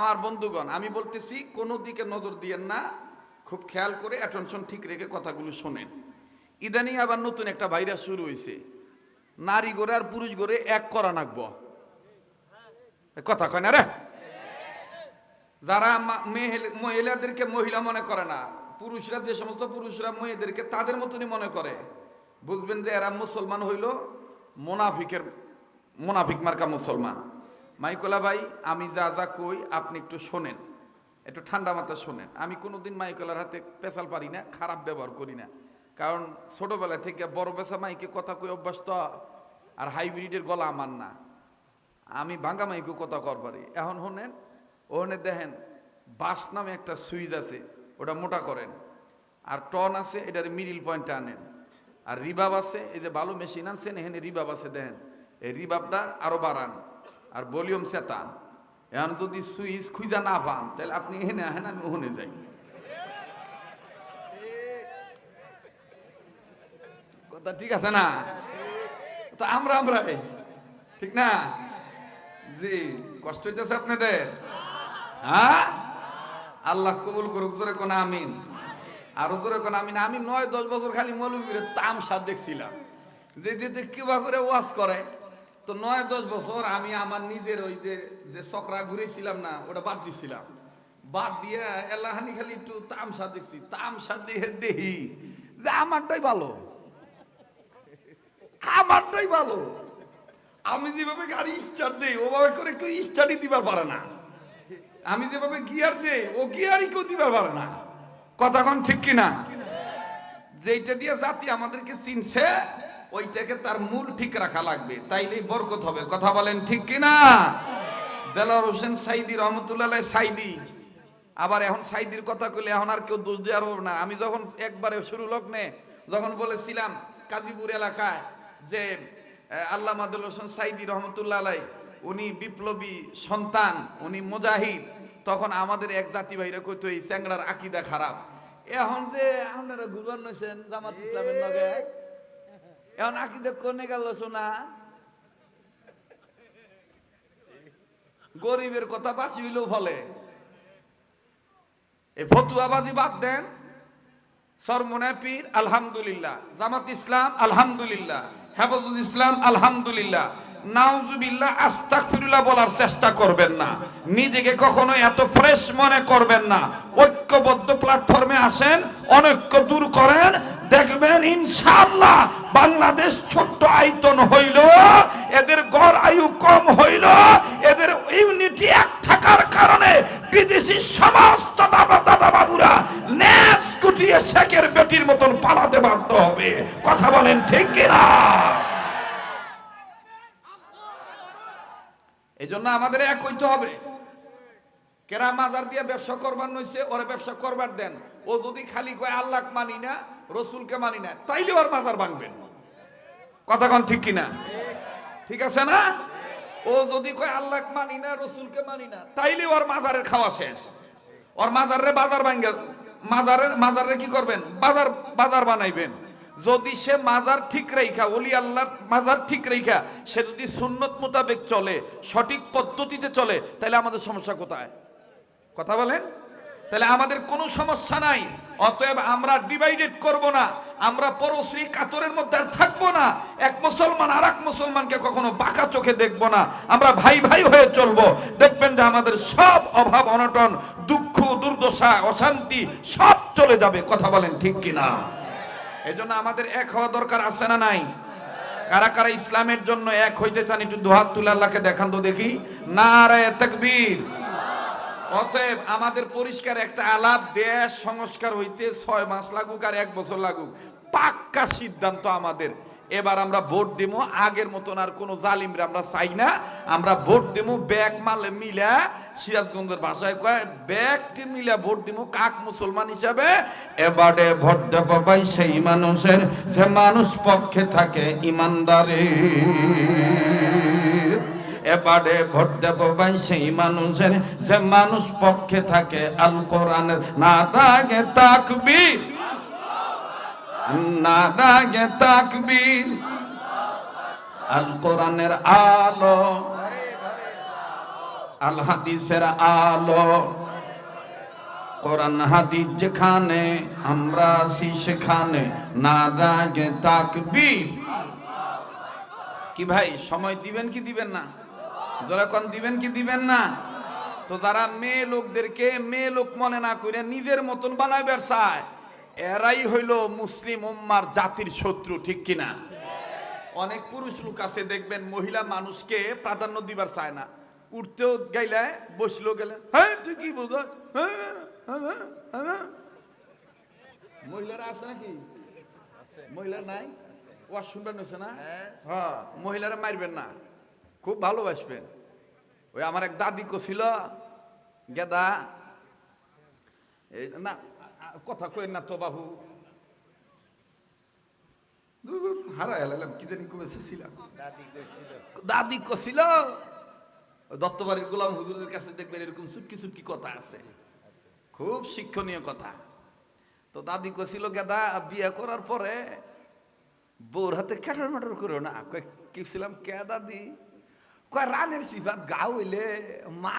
আমার বন্ধুগণ, আমি বলতেছি, কোনো দিকে নজর দিয়েন না, খুব খেয়াল করে অ্যাটেনশন ঠিক রেখে কথাগুলো শোনেন। ইদানিং আবার নতুন একটা ভাইরাস শুরু হয়েছে নারী গড়ে আর পুরুষ গড়ে এক করা নাকব। কথা কয় না রে? যারা মহিলাদেরকে মহিলা মনে করে না, পুরুষরা যে সমস্ত পুরুষরা মেয়েদেরকে তাদের মতনই মনে করে, বুঝবেন যে এরা মুসলমান হইল, মোনাফিকের, মোনাফিক মার্কা মুসলমান। মাইকোলা ভাই, আমি যা যা কই, আপনি একটু শোনেন। একটু ঠান্ডা মাথা শোনেন। আমি কোনোদিন মাইকোলার হাতে পেশাল পারি না, খারাপ ব্যবহার করি না। কারণ ছোটবেলা থেকে বড় পেশা মাইকে কথা কই অভ্যস্ত, আর হাইব্রিডের গলা আমার না। আমি ভাঙ্গা মাইকও কথা কর পারি। এখন শোনেন, ওখানে দেখেন বাস নামে একটা সুইচ আছে, ওটা মোটা করেন। আর টন আছে, এটার মিডিল পয়েন্টটা আনেন। আর রিবাব আছে, এই যে ভালো মেশিন আনছেন, এখানে রিবাব আছে, দেখেন। এই রিবাবটা আরও বাড়ান। আর ভলিউম চেতান এখন যদি সুইচ খুঁজা না পান, তাহলে আপনি এখানে আহেন আমি ওখানে যাই। কথা ঠিক আছে না? তো আমরা আমরা ঠিক না? জি, কষ্ট হইতেছে আপনাদের? হ্যাঁ? আল্লাহ কবুল করুক, জোরে কোন আমিন। আরও জোরে কোন আমিন। আমি নয়, দশ বছর খালি মৌলবীরে তামসা দেখছিলাম। যে যে কিবা করে ওয়াজ করে। তো নয়, দশ বছর আমি আমার নিজের ওই যে যে চকরা ঘুরেছিলাম না, ওটা বাদ দিছিলাম। বাদ দিয়ে এলাহানি খালি একটু তামসা দেখছি। তামসা দিয়ে দেখি যে আমারটাই ভালো। আমারটাই ভালো। আমি যেভাবে গাড়ি স্টার্ট দেই, ওভাবে করে কেউ স্টার্টই দিবার পারে না। আমি যেভাবে গিয়ার দেই, ও গিয়ারই কেউ দিবার পারে না। কথা কোন ঠিক কিনা? যেইটা দিয়ে জাতি আমাদেরকে চিনছে ওইটাকে তার মূল ঠিক রাখা লাগবে, তাইলেই বরকত হবে। কথা বলেন ঠিক কিনা? দেলার হোসেন সাইদি রহমতুল্লাহ সাইদি। আবার এখন সাইদির কথা কইলে এখন আর কেউ দোষ দেওয়ার হবে না। আমি যখন একবারে শুরু লগ্নে যখন বলেছিলাম কাজীপুর এলাকায় যে আল্লাহ মাদুল হোসেন সাইদি রহমতুল্লাহ আলাই উনি বিপ্লবী সন্তান, উনি মুজাহিদ, তখন আমাদের এক জাতি ভাইরা কইতো এই চ্যাংড়ার আকিদা খারাপ। এখন যে আপনারা গুজন নইছেন জামাত ইসলামের লগে এখন আকিদা কোনে গেল শোনা গরিবের কথা বাসি হইলেও ফলে এই ফতুয়াবাদি বাদ দেন। সরমনে আলহামদুলিল্লাহ। জামাত ইসলাম, আলহামদুলিল্লাহ। হেফাজুল ইসলাম, আলহামদুলিল্লাহ। নাউজুবিল্লাহ, আস্তাগফিরুল্লাহ বলার চেষ্টা করবেন না। নিজেকে কখনো এত ফ্রেশ মনে করবেন না। ঐক্যবদ্ধ প্ল্যাটফর্মে আসেন, অনৈক্য দূর করেন, দেখবেন বাংলাদেশ ছোট্ট আয়তন হইল, এদের গড় আয়ু কম হইল, এদের ইউনিটি এক থাকার কারণে বিদেশি সমস্ত দাদা দাদা বাবুরা ন্যাস কুটিয়ে শেখের বেটির মতন পালাতে বাধ্য হবে। কথা বলেন ঠিক কিনা? এই জন্য আমাদের এক হইতে হবে। কেরা মাজার দিয়ে ব্যবসা করবার নইছে, ওরে ব্যবসা করবার দেন। ও যদি খালি কয় আল্লাহ মানি না, রসুলকে মানি না তাইলে ওর মাজার ভাঙবেন। কথা কন ঠিক কিনা? ঠিক আছে না? ও যদি কয় আল্লাহ মানি না, রসুলকে মানি না তাইলে ওর মাজারের খাওয়া শেষ। ওর মাজারে বাজার ভাঙ্গে মাজারের মাজারে কি করবেন? বাজার বাজার বানাইবেন। যদি সে মাজার ঠিক রেখা, ওলি আল্লাহর মাজার ঠিক রেখা, সে যদি সুন্নত মোতাবেক চলে, সঠিক পদ্ধতিতে চলে, তাহলে আমাদের সমস্যা কোথায়? কথা বলেন? তাহলে আমাদের কোনো সমস্যা নাই। অতএব আমরা ডিভাইডেড করব না। আমরা পরশ্রী কাতরের মধ্যে আর থাকব না। এক মুসলমান আর এক মুসলমানকে কখনো বাঁকা চোখে দেখব না। আমরা ভাই ভাই হয়ে চলবো। দেখবেন যে আমাদের সব অভাব, অনটন, দুঃখ, দুর্দশা, অশান্তি সব চলে যাবে। কথা বলেন ঠিক কিনা? এই জন্য আমাদের এক হওয়া দরকার আছে না নাই? কারা কারা ইসলামের জন্য এক হইতে চান, একটু দুহাত তুলে আল্লাহকে দেখান তো দেখি। নারায় তাকবীর। অতএব আমাদের পরিষ্কার একটা আলাপ, দেশ সংস্কার হইতে ছয় মাস লাগুক আর এক বছর লাগুক, পাক্কা সিদ্ধান্ত আমাদের। এবার আমরা ভোট দিব আগের মতন আর কোনো জালিমরা আমরা চাই না। আমরা ভোট দিব ব্যাগ মালে মিলা, সিরাজগঞ্জের ভাষায় কয় ব্যাগটি মিলা ভোট দিব কাক মুসলমান হিসাবে। এবারে ভোট দেব ভাই সেই মানুষের, সে মানুষ পক্ষে থাকে ইমানদারে এবারে ভোট দেব ভাই সেই মানুষের যে মানুষ পক্ষে থাকে আল কোরআনের। না তাকবীর। না দাগে তাকবীর। আল কোরআনের আলো। আল হাদিসের আলো। কোরআন হাদিস যেখানে আমরা আছি সেখানে নারাজ তাকবীর। কি ভাই, সময় দিবেন কি দিবেন না? যারা কোন দিবেন কি দিবেন না? তো যারা মেয়ে লোকদেরকে মেয়ে লোক মনে না করে নিজের মতন বানাইবার চায়। এরাই হইল মুসলিম উম্মার জাতির শত্রু ঠিক কিনা? অনেক পুরুষ লোক আছে দেখবেন মহিলা মানুষকে প্রাধান্য দিবার চায় না। উঠতেও গেলে বসলেও গেলে হ্যাঁ তুই কি বুঝ মহিলারা আছে নাকি? মহিলা নাই? ওয়াজ শুনবেন হয়েছে না? হ্যাঁ। মহিলারা মারবেন না। খুব ভালোবাসবেন। ওই আমার এক দাদি ছিল গেদা। এই না কথা কইন না তো বাবু? হারায় এলাম কি জানি কমেছে ছিলাম দাদি কছিল দত্তবাড়ির গোলাম হুজুরের কাছে দেখবেন এরকম চুটকি চুটকি কথা আছে। খুব শিক্ষণীয় কথা। তো দাদি কছিল গেদা বিয়ে করার পরে বউর হাতে ক্যাটার ম্যাটার করো না। কি ছিলাম? কে দাদি? কয় রানের সিফাত গা হইলে মা